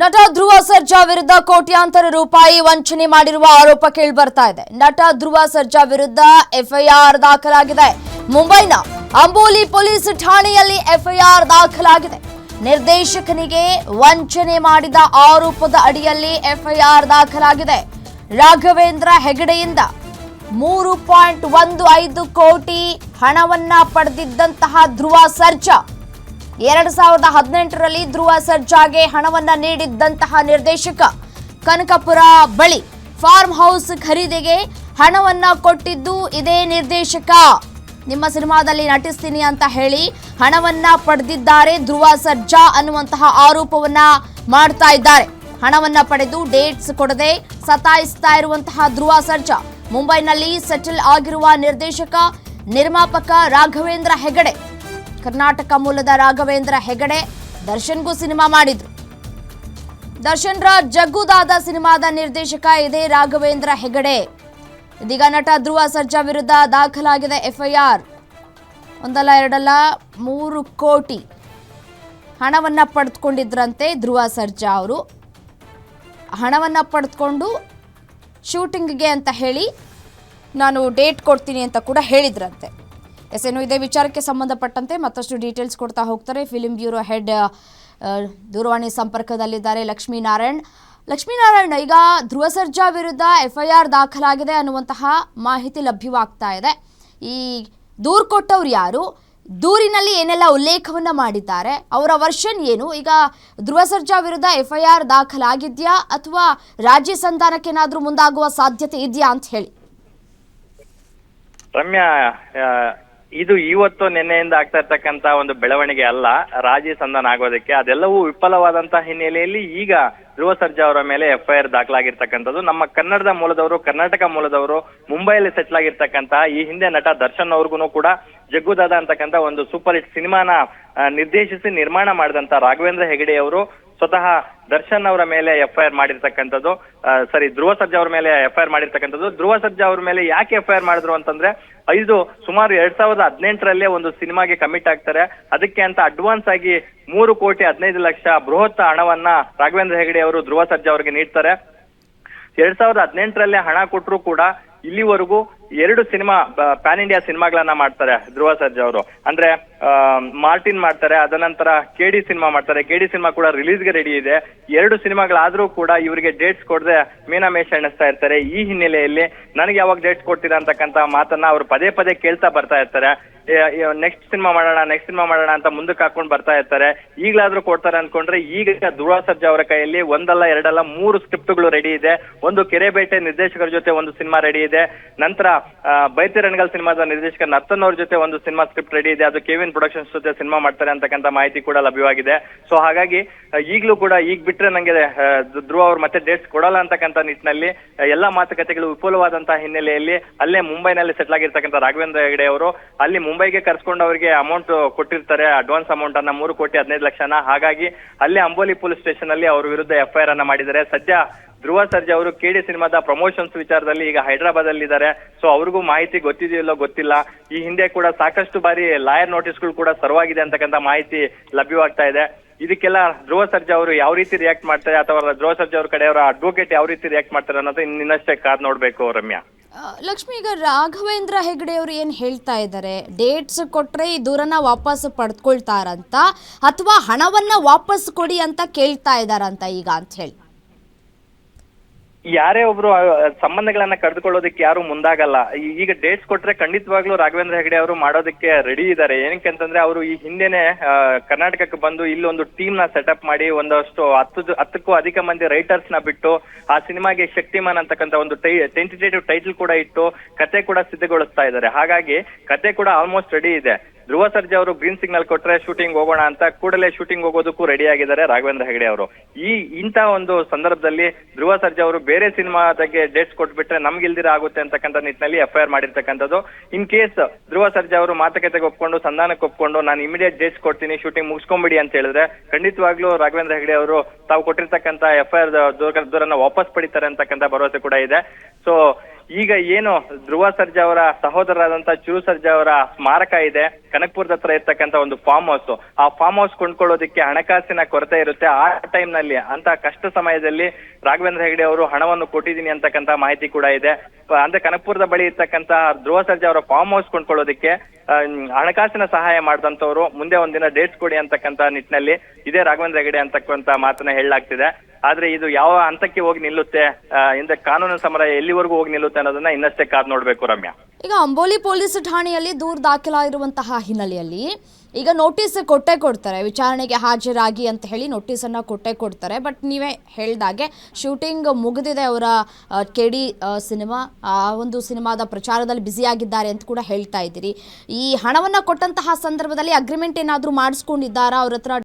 ನಟ ಧ್ರುವ ಸರ್ಜಾ ವಿರುದ್ಧ ಕೋಟ್ಯಾಂತರ ರೂಪಾಯಿ ವಂಚನೆ ಮಾಡಿರುವ ಆರೋಪ ಕೇಳಿಬರ್ತಾ ಇದೆ. ನಟ ಧ್ರುವ ಸರ್ಜಾ ವಿರುದ್ಧ ಎಫ್ಐಆರ್ ದಾಖಲಾಗಿದೆ. ಮುಂಬೈನ ಅಂಬೋಲಿ ಪೊಲೀಸ್ ಠಾಣೆಯಲ್ಲಿ ಎಫ್ಐಆರ್ ದಾಖಲಾಗಿದೆ. ನಿರ್ದೇಶಕನಿಗೆ ವಂಚನೆ ಮಾಡಿದ ಆರೋಪದ ಅಡಿಯಲ್ಲಿ ಎಫ್ಐಆರ್ ದಾಖಲಾಗಿದೆ. ರಾಘವೇಂದ್ರ ಹೆಗಡೆಯಿಂದ ಮೂರು ಪಾಯಿಂಟ್ ಒಂದು ಐದು ಕೋಟಿ ಹಣವನ್ನ ಪಡೆದಿದ್ದಂತಹ ಧ್ರುವ ಸರ್ಜಾ ಎರಡ್ ಸಾವಿರದ ಹದಿನೆಂಟರಲ್ಲಿ ಧ್ರುವ ಸರ್ಜಾಗೆ ಹಣವನ್ನ ನೀಡಿದ್ದಂತಹ ನಿರ್ದೇಶಕ ಕನಕಪುರ ಬಳಿ ಫಾರ್ಮ್ ಹೌಸ್ ಖರೀದಿಗೆ ಹಣವನ್ನ ಕೊಟ್ಟಿದ್ದು ಇದೇ ನಿರ್ದೇಶಕ. ನಿಮ್ಮ ಸಿನಿಮಾದಲ್ಲಿ ನಟಿಸ್ತೀನಿ ಅಂತ ಹೇಳಿ ಹಣವನ್ನ ಪಡೆದಿದ್ದಾರೆ ಧ್ರುವ ಸರ್ಜಾ ಅನ್ನುವಂತಹ ಆರೋಪವನ್ನ ಮಾಡ್ತಾ ಇದ್ದಾರೆ. ಹಣವನ್ನ ಪಡೆದು ಡೇಟ್ಸ್ ಕೊಡದೆ ಸತಾಯಿಸ್ತಾ ಇರುವಂತಹ ಧ್ರುವ ಸರ್ಜಾ ಮುಂಬೈನಲ್ಲಿ ಸೆಟಲ್ ಆಗಿರುವ ನಿರ್ದೇಶಕ, ನಿರ್ಮಾಪಕ ರಾಘವೇಂದ್ರ ಹೆಗಡೆ ಕರ್ನಾಟಕ ಮೂಲದ ರಾಘವೇಂದ್ರ ಹೆಗಡೆ ದರ್ಶನ್ಗೂ ಸಿನಿಮಾ ಮಾಡಿದ್ರು. ದರ್ಶನ್ರ ಜಗ್ಗುದಾದ ಸಿನಿಮಾದ ನಿರ್ದೇಶಕ ಇದೇ ರಾಘವೇಂದ್ರ ಹೆಗಡೆ. ಇದೀಗ ನಟ ಧ್ರುವ ಸರ್ಜಾ ವಿರುದ್ಧ ದಾಖಲಾಗಿದೆ ಎಫ್ಐಆರ್. ಒಂದಲ್ಲ ಎರಡಲ್ಲ ಮೂರು ಕೋಟಿ ಹಣವನ್ನ ಪಡೆದುಕೊಂಡಿದ್ರಂತೆ ಧ್ರುವ ಸರ್ಜಾ ಅವರು. ಹಣವನ್ನ ಪಡೆದುಕೊಂಡು ಶೂಟಿಂಗ್ಗೆ ಅಂತ ಹೇಳಿ ನಾನು ಡೇಟ್ ಕೊಡ್ತೀನಿ ಅಂತ ಕೂಡ ಹೇಳಿದ್ರಂತೆ. ಎಸ್ ಏನು ಇದೇ. ವಿಚಾರಕ್ಕೆ ಸಂಬಂಧಪಟ್ಟಂತೆ ಮತ್ತಷ್ಟು ಡೀಟೇಲ್ಸ್ ಕೊಡ್ತಾ ಹೋಗ್ತಾರೆ. ಫಿಲಿಂ ಬ್ಯೂರೋ ಹೆಡ್ ದೂರವಾಣಿ ಸಂಪರ್ಕದಲ್ಲಿದ್ದಾರೆ ಲಕ್ಷ್ಮೀನಾರಾಯಣ್. ಲಕ್ಷ್ಮೀನಾರಾಯಣ್, ಈಗ ಧ್ರುವ ಸರ್ಜಾ ವಿರುದ್ಧ ಎಫ್ಐಆರ್ ದಾಖಲಾಗಿದೆ ಅನ್ನುವಂತಹ ಮಾಹಿತಿ ಲಭ್ಯವಾಗ್ತಾ ಇದೆ. ಈ ದೂರು ಕೊಟ್ಟವ್ರು ಯಾರು? ದೂರಿನಲ್ಲಿ ಏನೆಲ್ಲ ಉಲ್ಲೇಖವನ್ನ ಮಾಡಿದ್ದಾರೆ? ಅವರ ವರ್ಷನ್ ಏನು? ಈಗ ಧ್ರುವ ಸರ್ಜಾ ವಿರುದ್ಧ ಎಫ್ಐಆರ್ ದಾಖಲಾಗಿದ್ಯಾ ಅಥವಾ ರಾಜ್ಯ ಸಂಧಾನಕ್ಕೇನಾದ್ರೂ ಮುಂದಾಗುವ ಸಾಧ್ಯತೆ ಇದೆಯಾ ಅಂತ ಹೇಳಿ. ರಮ್ಯಾ ಇದು ಇವತ್ತು ನಿನ್ನೆಯಿಂದ ಆಗ್ತಾ ಇರ್ತಕ್ಕಂತ ಒಂದು ಬೆಳವಣಿಗೆ ಅಲ್ಲ, ರಾಜಿ ಸಂಧಾನ ಆಗೋದಕ್ಕೆ. ಅದೆಲ್ಲವೂ ವಿಫಲವಾದಂತಹ ಹಿನ್ನೆಲೆಯಲ್ಲಿ ಈಗ ಧ್ರುವ ಸರ್ಜಾ ಅವರ ಮೇಲೆ ಎಫ್ಐಆರ್ ದಾಖಲಾಗಿರ್ತಕ್ಕಂಥದ್ದು. ನಮ್ಮ ಕನ್ನಡದ ಮೂಲದವರು, ಕರ್ನಾಟಕ ಮೂಲದವರು, ಮುಂಬೈಯಲ್ಲಿ ಸೆಟ್ಲ್ ಆಗಿರ್ತಕ್ಕಂತಹ ಈ ಹಿಂದೆ ನಟ ದರ್ಶನ್ ಅವ್ರಿಗೂ ಕೂಡ ಜಗ್ಗುದಾದ ಅಂತಕ್ಕಂಥ ಒಂದು ಸೂಪರ್ ಹಿಟ್ ಸಿನಿಮಾನ ನಿರ್ದೇಶಿಸಿ ನಿರ್ಮಾಣ ಮಾಡಿದಂತ ರಾಘವೇಂದ್ರ ಹೆಗಡೆ ಅವರು ಸ್ವತಃ ದರ್ಶನ್ ಅವರ ಮೇಲೆ ಎಫ್ಐಆರ್ ಮಾಡಿರ್ತಕ್ಕಂಥದ್ದು. ಸರಿ, ಧ್ರುವ ಸರ್ಜಾ ಅವರ ಮೇಲೆ ಎಫ್ಐಆರ್ ಮಾಡಿರ್ತಕ್ಕಂಥದ್ದು. ಧ್ರುವ ಸರ್ಜಾ ಅವರ ಮೇಲೆ ಯಾಕೆ ಎಫ್ಐಆರ್ ಮಾಡಿದ್ರು ಅಂತಂದ್ರೆ, ಐದು, ಸುಮಾರು ಎರಡ್ ಸಾವಿರದ ಹದಿನೆಂಟರಲ್ಲೇ ಒಂದು ಸಿನಿಮಾಗೆ ಕಮಿಟ್ ಆಗ್ತಾರೆ. ಅದಕ್ಕೆ ಅಂತ ಅಡ್ವಾನ್ಸ್ ಆಗಿ ಮೂರು ಕೋಟಿ ಹದಿನೈದು ಲಕ್ಷ ಬೃಹತ್ ಹಣವನ್ನ ರಾಘವೇಂದ್ರ ಹೆಗಡೆ ಅವರು ಧ್ರುವ ಸರ್ಜಾ ಅವರಿಗೆ ನೀಡ್ತಾರೆ. ಎರಡ್ ಸಾವಿರದ ಹದಿನೆಂಟರಲ್ಲೇ ಹಣ ಕೊಟ್ಟರು ಕೂಡ ಇಲ್ಲಿವರೆಗೂ ಎರಡು ಸಿನಿಮಾ ಪ್ಯಾನ್ ಇಂಡಿಯಾ ಸಿನಿಮಾಗಳನ್ನ ಮಾಡ್ತಾರೆ ಧ್ರುವ ಸರ್ಜಾ ಅವರು. ಅಂದ್ರೆ ಮಾರ್ಟಿನ್ ಮಾಡ್ತಾರೆ ಅದನಂತರ ಕೆಡಿ ಸಿನಿಮಾ ಮಾಡ್ತಾರೆ. ಕೆಡಿ ಸಿನಿಮಾ ಕೂಡ ರಿಲೀಸ್ಗೆ ರೆಡಿ ಇದೆ. ಎರಡು ಸಿನಿಮಾಗಳಾದ್ರೂ ಕೂಡ ಇವರಿಗೆ ಡೇಟ್ಸ್ ಕೊಡದೆ ಮೀನಾಮೇಷ ಎಣಿಸ್ತಾ ಇರ್ತಾರೆ. ಈ ಹಿನ್ನೆಲೆಯಲ್ಲಿ ನನಗೆ ಯಾವಾಗ ಡೇಟ್ಸ್ ಕೊಡ್ತೀರಾ ಅಂತಕ್ಕಂತ ಮಾತನ್ನ ಅವರು ಪದೇ ಪದೇ ಕೇಳ್ತಾ ಬರ್ತಾ ಇರ್ತಾರೆ. ನೆಕ್ಸ್ಟ್ ಸಿನಿಮಾ ಮಾಡೋಣ ನೆಕ್ಸ್ಟ್ ಸಿನಿಮಾ ಮಾಡೋಣ ಅಂತ ಮುಂದಕ್ಕೆ ಹಾಕೊಂಡು ಬರ್ತಾ ಇರ್ತಾರೆ. ಈಗಲಾದ್ರೂ ಕೊಡ್ತಾರೆ ಅನ್ಕೊಂಡ್ರೆ ಈಗ ಧ್ರುವ ಸರ್ಜಾ ಅವರ ಕೈಯಲ್ಲಿ ಒಂದಲ್ಲ, ಎರಡಲ್ಲ, ಮೂರು ಸ್ಕ್ರಿಪ್ಟ್ಗಳು ರೆಡಿ ಇದೆ. ಒಂದು ಕೆರೆಬೇಟೆ ನಿರ್ದೇಶಕರ ಜೊತೆ ಒಂದು ಸಿನಿಮಾ ರೆಡಿ ಇದೆ. ನಂತರ ಬೈತಿ ರಣಗಲ್ ಸಿನಿಮಾದ ನಿರ್ದೇಶಕ ನರ್ತನ್ ಅವ್ರ ಜೊತೆ ಒಂದು ಸಿನಿಮಾ ಸ್ಕ್ರಿಪ್ಟ್ ರೆಡಿ ಇದೆ. ಅದು ಕೆವಿನ್ ಪ್ರೊಡಕ್ಷನ್ಸ್ ಜೊತೆ ಸಿನಿಮಾ ಮಾಡ್ತಾರೆ ಅಂತಕ್ಕಂಥ ಮಾಹಿತಿ ಕೂಡ ಲಭ್ಯವಾಗಿದೆ. ಸೊ ಹಾಗಾಗಿ ಈಗ್ಲೂ ಕೂಡ ಈಗ ಬಿಟ್ರೆ ನಂಗೆ ಧ್ರುವ ಅವ್ರು ಮತ್ತೆ ಡೇಟ್ಸ್ ಕೊಡಲ್ಲ ಅಂತಕ್ಕಂಥ ನಿಟ್ಟಿನಲ್ಲಿ ಎಲ್ಲಾ ಮಾತುಕತೆಗಳು ವಿಫುಲವಾದಂತಹ ಹಿನ್ನೆಲೆಯಲ್ಲಿ ಅಲ್ಲೇ ಮುಂಬೈನಲ್ಲಿ ಸೆಟ್ಲ್ ಆಗಿರ್ತಕ್ಕಂಥ ರಾಘವೇಂದ್ರ ಹೆಗಡೆ ಅವರು, ಅಲ್ಲಿ ಮುಂಬೈಗೆ ಕರ್ಸ್ಕೊಂಡು ಅವರಿಗೆ ಅಮೌಂಟ್ ಕೊಟ್ಟಿರ್ತಾರೆ ಅಡ್ವಾನ್ಸ್ ಅಮೌಂಟ್ ಅನ್ನ ಮೂರು ಕೋಟಿ ಹದಿನೈದು ಲಕ್ಷನ. ಹಾಗಾಗಿ ಅಲ್ಲೇ ಅಂಬೋಲಿ ಪೊಲೀಸ್ ಸ್ಟೇಷನ್ ಅಲ್ಲಿ ಅವ್ರ ವಿರುದ್ಧ ಎಫ್ಐಆರ್ ಅನ್ನ ಮಾಡಿದ್ದಾರೆ. ಸದ್ಯ ಧ್ರುವ ಸರ್ಜಾ ಅವರು ಕೆ ಡಿ ಸಿನಿಮಾದ ಪ್ರಮೋಷನ್ಸ್ ವಿಚಾರದಲ್ಲಿ ಈಗ ಹೈದರಾಬಾದ್ ಅಲ್ಲಿ ಇದ್ದಾರೆ ಸೊ ಅವ್ರಿಗೂ ಮಾಹಿತಿ ಗೊತ್ತಿದೆಯಲ್ಲೋ ಗೊತ್ತಿಲ್ಲ. ಈ ಹಿಂದೆ ಕೂಡ ಸಾಕಷ್ಟು ಬಾರಿ ಲಾಯರ್ ನೋಟಿಸ್ಗಳು ಕೂಡ ಸರ್ವಾಗಿದೆ ಅಂತಕ್ಕಂಥ ಮಾಹಿತಿ ಲಭ್ಯವಾಗ್ತಾ ಇದೆ. ಇದಕ್ಕೆಲ್ಲ ಧ್ರುವ ಸರ್ಜಾ ಅವರು ಯಾವ ರೀತಿ ರಿಯಾಕ್ಟ್ ಮಾಡ್ತಾರೆ ಅಥವಾ ಧ್ರುವ ಸರ್ಜಾ ಅವ್ರ ಕಡೆಯವರ ಅಡ್ವೊಕೇಟ್ ಯಾವ ರೀತಿ ರಿಯಾಕ್ಟ್ ಮಾಡ್ತಾರೆ ಅನ್ನೋದು ಇನ್ನಷ್ಟೇ ಕಾದ್ ನೋಡ್ಬೇಕು ರಮ್ಯಾ. ಲಕ್ಷ್ಮಿ, ಈಗ ರಾಘವೇಂದ್ರ ಹೆಗಡೆ ಅವರು ಏನು ಹೇಳ್ತಾ ಇದ್ದಾರೆ ಡೇಟ್ಸ್ ಕೊಟ್ರೆ ಈ ದೂರನ ವಾಪಸ್ ಪಡ್ಕೊಳ್ತಾರಂತ ಅಥವಾ ಹಣವನ್ನ ವಾಪಸ್ ಕೊಡಿ ಅಂತ ಕೇಳ್ತಾ ಇದ್ದಾರಂತ ಈಗ ಅಂತ ಹೇಳಿ. ಯಾರೇ ಒಬ್ರು ಸಂಬಂಧಗಳನ್ನ ಕರೆದುಕೊಳ್ಳೋದಕ್ಕೆ ಯಾರು ಮುಂದಾಗಲ್ಲ. ಈಗ ಡೇಟ್ಸ್ ಕೊಟ್ರೆ ಖಂಡಿತವಾಗ್ಲೂ ರಾಘವೇಂದ್ರ ಹೆಗಡೆ ಅವರು ಮಾಡೋದಕ್ಕೆ ರೆಡಿ ಇದ್ದಾರೆ ಏನಕ್ಕೆ ಅಂತಂದ್ರೆ ಅವರು ಈ ಹಿಂದೆನೆ ಕರ್ನಾಟಕಕ್ಕೆ ಬಂದು ಇಲ್ಲಿ ಒಂದು ಟೀಮ್ನ ಸೆಟಪ್ ಮಾಡಿ ಒಂದಷ್ಟು ಹತ್ತು ಹತ್ತಕ್ಕೂ ಅಧಿಕ ಮಂದಿ ರೈಟರ್ಸ್ನ ಬಿಟ್ಟು ಆ ಸಿನಿಮಾಗೆ ಶಕ್ತಿಮಾನ್ ಅಂತಕ್ಕಂಥ ಒಂದು ಟೆಂಟಿಟೇಟಿವ್ ಟೈಟಲ್ ಕೂಡ ಇಟ್ಟು ಕತೆ ಕೂಡ ಸಿದ್ಧಗೊಳಿಸ್ತಾ ಇದ್ದಾರೆ ಹಾಗಾಗಿ ಕತೆ ಕೂಡ ಆಲ್ಮೋಸ್ಟ್ ರೆಡಿ ಇದೆ. ಧ್ರುವ ಸರ್ಜಾ ಅವರು ಗ್ರೀನ್ ಸಿಗ್ನಲ್ ಕೊಟ್ರೆ ಶೂಟಿಂಗ್ ಹೋಗೋಣ ಅಂತ ಕೂಡಲೇ ಶೂಟಿಂಗ್ ಹೋಗೋದಕ್ಕೂ ರೆಡಿ ಆಗಿದ್ದಾರೆ ರಾಘವೇಂದ್ರ ಹೆಗಡೆ ಅವರು. ಈ ಇಂಥ ಒಂದು ಸಂದರ್ಭದಲ್ಲಿ ಧ್ರುವ ಸರ್ಜಾ ಅವರು ಬೇರೆ ಸಿನಿಮಾದಕ್ಕೆ ಡೇಟ್ಸ್ ಕೊಟ್ಬಿಟ್ರೆ ನಮ್ಗೆ ಇಲ್ದಿರ ಆಗುತ್ತೆ ಅಂತಕ್ಕಂಥ ನಿಟ್ಟಿನಲ್ಲಿ ಎಫ್ಐಆರ್ ಮಾಡಿರ್ತಕ್ಕಂಥದ್ದು. ಇನ್ ಕೇಸ್ ಧ್ರುವ ಸರ್ಜಾ ಅವರು ಮಾತುಕತೆಗೆ ಒಪ್ಕೊಂಡು, ಸಂಧಾನಕ್ಕೆ ಒಪ್ಕೊಂಡು, ನಾನು ಇಮಿಡಿಯೇಟ್ ಡೇಟ್ಸ್ ಕೊಡ್ತೀನಿ ಶೂಟಿಂಗ್ ಮುಗಿಸ್ಕೊಂಬಿಡಿ ಅಂತ ಹೇಳಿದ್ರೆ ಖಂಡಿತವಾಗ್ಲೂ ರಾಘವೇಂದ್ರ ಹೆಗಡೆ ಅವರು ತಾವು ಕೊಟ್ಟಿರ್ತಕ್ಕಂಥ ಎಫ್ಐಆರ್ ದೂರನ್ನ ವಾಪಸ್ ಪಡಿತಾರೆ ಅಂತಕ್ಕಂಥ ಭರವಸೆ ಕೂಡ ಇದೆ. ಸೊ ಈಗ ಏನು ಧ್ರುವ ಸರ್ಜಾ ಅವರ ಸಹೋದರರಾದಂತ ಚಿರು ಸರ್ಜಾ ಅವರ ಸ್ಮಾರಕ ಇದೆ. ಕನಕಪುರದ ಹತ್ರ ಇರ್ತಕ್ಕಂತ ಒಂದು ಫಾರ್ಮ್ ಹೌಸ್ ಆ ಫಾರ್ಮ್ ಹೌಸ್ ಕೊಂಡ್ಕೊಳ್ಳೋದಕ್ಕೆ ಹಣಕಾಸಿನ ಕೊರತೆ ಇರುತ್ತೆ. ಆ ಟೈಮ್ನಲ್ಲಿ ಅಂತ ಕಷ್ಟ ಸಮಯದಲ್ಲಿ ರಾಘವೇಂದ್ರ ಹೆಗಡೆ ಅವರು ಹಣವನ್ನು ಕೊಟ್ಟಿದ್ದೀನಿ ಅಂತಕ್ಕಂತ ಮಾಹಿತಿ ಕೂಡ ಇದೆ. ಅಂದ್ರೆ ಕನಕಪುರದ ಬಳಿ ಇರ್ತಕ್ಕಂತ ಧ್ರುವ ಸರ್ಜಾ ಅವರ ಫಾರ್ಮ್ ಹೌಸ್ ಕೊಂಡ್ಕೊಳ್ಳೋದಕ್ಕೆ ಹಣಕಾಸಿನ ಸಹಾಯ ಮಾಡಿದಂತವ್ರು ಮುಂದೆ ಒಂದಿನ ಡೇಟ್ಸ್ ಕೊಡಿ ಅಂತಕ್ಕಂತ ನಿಟ್ಟಿನಲ್ಲಿ ಇದೇ ರಾಘವೇಂದ್ರ ಹೆಗಡೆ ಅಂತಕ್ಕಂತ ಮಾತನ್ನ ಹೇಳಲಾಗ್ತಿದೆ. ಆದ್ರೆ ಇದು ಯಾವ ಹಂತಕ್ಕೆ ಹೋಗಿ ನಿಲ್ಲುತ್ತೆ? ಇಂದ ಕಾನೂನು ಸಮರ ಎಲ್ಲಿವರೆಗೂ ಹೋಗಿ ನಿಲ್ಲುತ್ತೆ ಅನ್ನೋದನ್ನ ಇನ್ನಷ್ಟೇ ಕಾದ್ ನೋಡ್ಬೇಕು ರಮ್ಯಾ. ಈಗ ಅಂಬೋಲಿ ಪೊಲೀಸ್ ಠಾಣೆಯಲ್ಲಿ ದೂರು ದಾಖಲಾಗಿರುವಂತಹ ಹಿನ್ನೆಲೆಯಲ್ಲಿ ಈಗ ನೋಟಿಸ್ ಕೊಟ್ಟೆ ಕೊಡ್ತಾರೆ. ವಿಚಾರಣೆಗೆ ಹಾಜರಾಗಿ ಅಂತ ಹೇಳಿ ನೋಟಿಸನ್ನು ಕೊಟ್ಟೆ ಕೊಡ್ತಾರೆ. ಬಟ್ ನೀವೇ ಹೇಳ್ದಾಗೆ ಶೂಟಿಂಗ್ ಮುಗಿದಿದೆ. ಅವರ ಕೆಡಿ ಸಿನಿಮಾ, ಆ ಒಂದು ಸಿನಿಮಾದ ಪ್ರಚಾರದಲ್ಲಿ ಬ್ಯುಸಿಯಾಗಿದ್ದಾರೆ ಅಂತ ಕೂಡ ಹೇಳ್ತಾ ಇದ್ದೀರಿ. ಈ ಹಣವನ್ನು ಕೊಟ್ಟಂತಹ ಸಂದರ್ಭದಲ್ಲಿ ಅಗ್ರಿಮೆಂಟ್ ಏನಾದರೂ ಮಾಡಿಸ್ಕೊಂಡಿದ್ದಾರಾ? ಅವ್ರ ಹತ್ರ